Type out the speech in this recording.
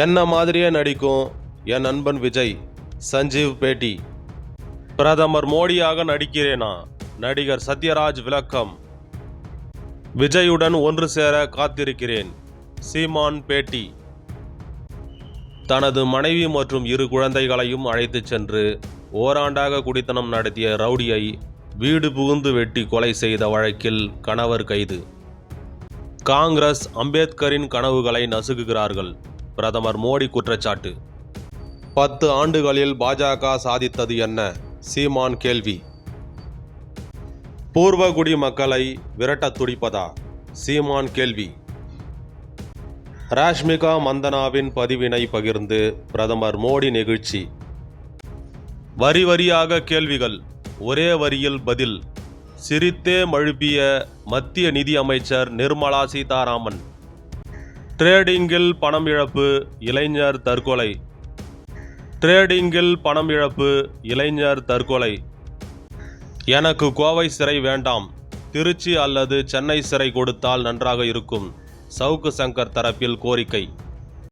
என்ன மாதிரியே நடிக்கும் என் நண்பன் விஜய் சஞ்சீவ் பேட்டி. பிரதமர் மோடியாக நடிக்கிறேனா? நடிகர் சத்யராஜ் விளக்கம். விஜயுடன் ஒன்று சேர காத்திருக்கிறேன் சீமான் பேட்டி. தனது மனைவி மற்றும் இரு குழந்தைகளையும் அழைத்துச் சென்று ஓராண்டாக குடித்தனம் நடத்திய ரவுடியை வீடு புகுந்து வெட்டி கொலை செய்த வழக்கில் கணவர் கைது. காங்கிரஸ் அம்பேத்கரின் கனவுகளை நசுக்குகிறார்கள். பிரதமர் மோடி குற்றச்சாட்டு. பத்து ஆண்டுகளில் பாஜக சாதித்தது என்ன? சீமான் கேள்வி. பூர்வகுடி மக்களை விரட்டத் துடிப்பதா? சீமான் கேள்வி. ராஷ்மிகா மந்தனாவின் பதிவினை பகிர்ந்து பிரதமர் மோடி நெகிழ்ச்சி. வரி வரியாக கேள்விகள் ஒரே வரியில் பதில். சிரித்தே மழுப்பிய மத்திய நிதி அமைச்சர் நிர்மலா சீதாராமன். ட்ரேடிங்கில் பணம் இழப்பு இளைஞர் தற்கொலை ட்ரேடிங்கில் பணம் இழப்பு இளைஞர் தற்கொலை எனக்கு கோவை சிறை வேண்டாம். திருச்சி அல்லது சென்னை சிறை கொடுத்தால் நன்றாக இருக்கும். சவுக்கு சங்கர் தரப்பில் கோரிக்கை.